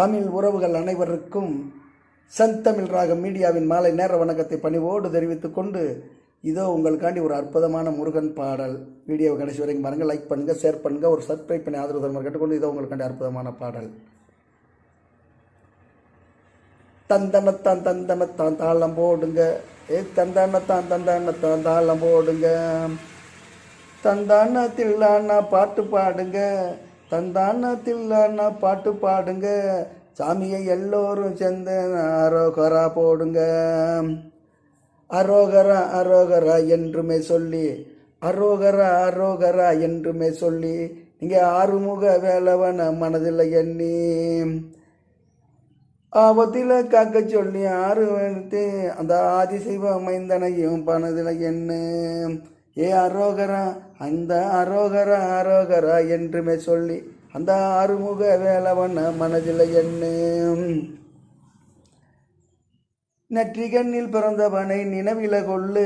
தமிழ் உறவுகள் அனைவருக்கும் செந்தமிழ் ராகம் மீடியாவின் மாலை நேர வணக்கத்தை பணிவோடு தெரிவித்துக் கொண்டு இதோ உங்களுக்காண்டி ஒரு அற்புதமான முருகன் பாடல். வீடியோ கடைசி வரைக்கும் பாருங்கள் லைக் பண்ணுங்க ஷேர் பண்ணுங்கள் ஒரு சப்ஸ்கிரைப் பண்ணி ஆதரவு தருமாறு கேட்டுக்கொண்டு இதோ உங்களுக்காண்டி அற்புதமான பாடல். தந்தனத்தான் தந்தனத்தான் தாளம் போடுங்க. ஏ தந்தானத்தான் தந்தானத்தான் தாளம் போடுங்க. தந்தானத்தில் பாட்டு பாடுங்க. தந்தான தில்லானா பாட்டு பாடுங்க. சாமியை எல்லோரும் சேர்ந்து அரோகரா போடுங்க. அரோகரா அரோகரா என்றுமே சொல்லி அரோகரா அரோகரா என்றுமே சொல்லி இங்கே ஆறுமுக வேலவன மனதில் எண்ணி ஆபத்தில் காக்க சொல்லி ஆறு அந்த ஆதிசைவ மைந்தனையும் பணதில் என்ன ஏ அரோகரா அந்த அரோகரா அரோகரா என்றுமே சொல்லி அந்த ஆறுமுக வேலவன மனதில் என்ன நெற்றிகண்ணில் பிறந்தவனை நினைவில கொள்ளு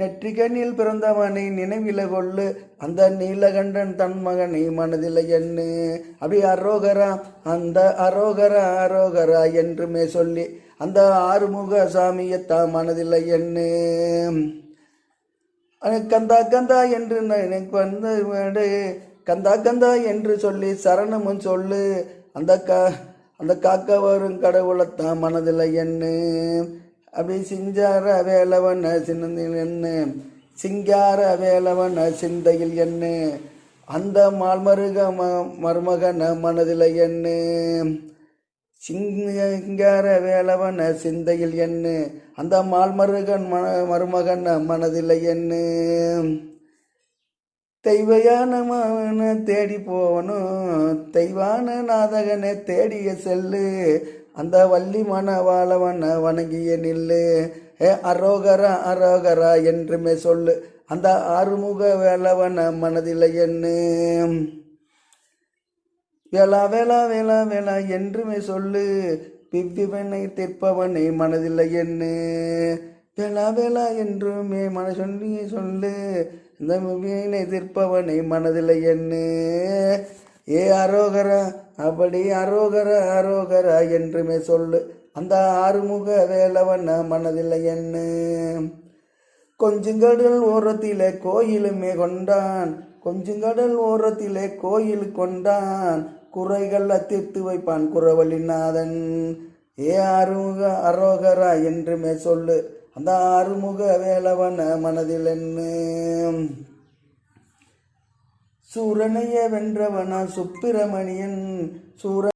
நெற்றிகண்ணில் பிறந்தவனை நினைவில கொள்ளு அந்த நீலகண்டன் தன் மகனை மனதில் எண்ணு. அப்படி அரோகரா அந்த அரோகரா அரோகரா என்றுமே சொல்லி அந்த ஆறுமுக சாமியத்தா மனதில் எண்ணு. கந்தா கந்தா என்று நான் எனக்கு வந்து வேடு கந்தா கந்தா என்று சொல்லி சரணமும் சொல்லு. அந்த கா அந்த காக்க வரும் கடவுளைத்தான் மனதில் எண்ணு. அப்படி சிஞ்சார வேலவன சின்னதில் என்ன சிங்கார வேலவன சிந்தையில் என்ன அந்த மால்மருக ம மருமகன மனதில் எண்ணு. சிங்கார வேலவன சிந்தையில் என்ன அந்த மால்மருகன் மன மருமகன் மனதில்லை என்ன தெய்வயான மகன தேடி போவனும் தெய்வான நாதகனை தேடிய செல்லு. அந்த வள்ளி மணவாளவன வணங்கிய நில்லு. ஏ அரோகரா அரோகரா என்றுமே சொல்லு. அந்த ஆறுமுக வேலவன மனதில்லை என்ன வேளா வேளா வேளா வேளா என்றுமே சொல்லு. பிவ்விவனை தீர்ப்பவனை மனதில்லை என்று வேளா வேளா என்றுமே மன சொல்லி. சொல்லு இந்த வினை தீர்ப்பவனை மனதில்லை என்று ஏ அரோகரா அப்படி அரோகரா அரோகரா என்றுமே சொல்லு. அந்த ஆறுமுக வேலவன மனதில்லை என்ன கொஞ்சங்கடல் ஓரத்திலே கோயிலுமே கொண்டான். கொஞ்சங்கடல் ஓரத்திலே கோயில் கொண்டான். குறைகள் தீர்த்து வைப்பான் குறவழிநாதன். ஏ ஆறுமுக அரோகரா என்றுமே சொல்லு. அந்த ஆறுமுக வேலவன மனதில் என்ன சூரனைய வென்றவனா சுப்பிரமணியன். சூர